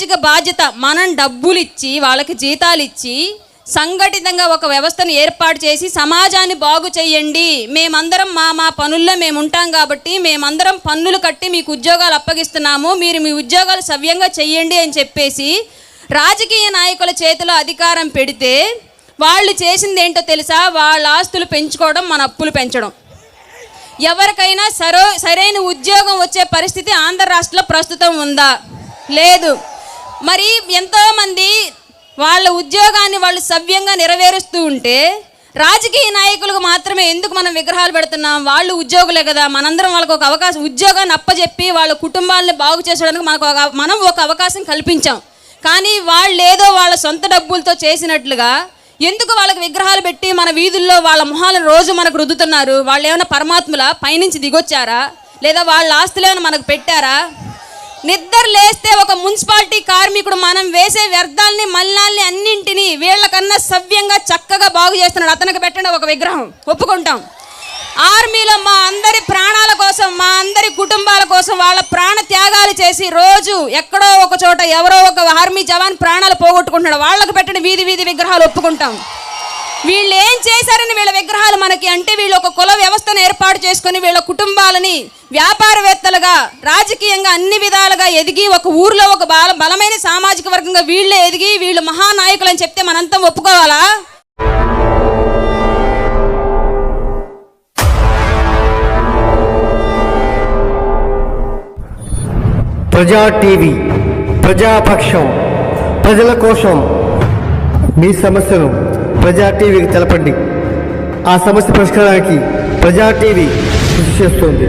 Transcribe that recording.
సామాజిక బాధ్యత మనం డబ్బులు ఇచ్చి వాళ్ళకి జీతాలు ఇచ్చి సంఘటితంగా ఒక వ్యవస్థను ఏర్పాటు చేసి సమాజాన్ని బాగు చేయండి మేమందరం మా మా పనుల్లో మేము ఉంటాం కాబట్టి మేమందరం పన్నులు కట్టి మీకు ఉద్యోగాలు అప్పగిస్తున్నాము. మీరు మీ ఉద్యోగాలు సవ్యంగా చెయ్యండి అని చెప్పేసి రాజకీయ నాయకుల చేతిలో అధికారం పెడితే వాళ్ళు చేసింది ఏంటో తెలుసా? వాళ్ళ ఆస్తులు పెంచుకోవడం మన అప్పులు పెంచడం. ఎవరికైనా సరో సరైన ఉద్యోగం వచ్చే పరిస్థితి ఆంధ్ర రాష్ట్రంలో ప్రస్తుతం ఉందా? లేదు. మరి ఎంతోమంది వాళ్ళ ఉద్యోగాన్ని వాళ్ళు సవ్యంగా నెరవేరుస్తూ ఉంటే రాజకీయ నాయకులకు మాత్రమే ఎందుకు మనం విగ్రహాలు పెడుతున్నాం? వాళ్ళు ఉద్యోగులే కదా. మనందరం వాళ్ళకు ఒక అవకాశం ఉద్యోగాన్ని అప్పచెప్పి వాళ్ళ కుటుంబాలను బాగు చేసుకోవడానికి మనకు ఒక మనం ఒక అవకాశం కల్పించాం. కానీ వాళ్ళు ఏదో వాళ్ళ సొంత డబ్బులతో చేసినట్లుగా ఎందుకు వాళ్ళకి విగ్రహాలు పెట్టి మన వీధుల్లో వాళ్ళ మొహాలను రోజు మనకు రుద్దుతున్నారు? వాళ్ళు ఏమైనా పరమాత్ముల? పైనుంచి దిగొచ్చారా? లేదా వాళ్ళ ఆస్తులు ఏమైనా మనకు పెట్టారా? నిద్ర లేస్తే ఒక మున్సిపాలిటీ కార్మికుడు మనం వేసే వ్యర్థాలని మల్లాల్ని అన్నింటినీ వీళ్ళకన్నా సవ్యంగా చక్కగా బాగు చేస్తున్నాడు. అతనికి పెట్టండి ఒక విగ్రహం. ఒప్పుకుంటాం. ఆర్మీలో మా అందరి ప్రాణాల కోసం మా అందరి కుటుంబాల కోసం వాళ్ళ ప్రాణ త్యాగాలు చేసి రోజు ఎక్కడో ఒక చోట ఎవరో ఒక ఆర్మీ జవాన్ ప్రాణాలు పోగొట్టుకుంటున్నాడు. వాళ్ళకు పెట్టండి వీధి వీధి విగ్రహాలు ఒప్పుకుంటాం. వీళ్ళు ఏం చేశారని వీళ్ళ విగ్రహాలు మనకి అంటే వీళ్ళు ఒక కుల వ్యవస్థను ఏర్పాటు చేసుకొని వీళ్ళ కుటుంబాలని వ్యాపారవేత్తలుగా రాజకీయంగా అన్ని విధాలుగా ఎదిగి ఒక ఊర్లో ఒక బల బలమైన సామాజిక వర్గంగా వీళ్ళే ఎదిగి వీళ్ళు మహానాయకులు అని చెప్తే మనంతా ఒప్పుకోవాలా? ప్రజా టీవీ ప్రజాపక్షం ప్రజల కోసం మీ సమస్యను ప్రజా టీవీకి తెలపండి. ఆ సమస్య పరిష్కారానికి ప్రజా టీవీ కృషి చేస్తుంది.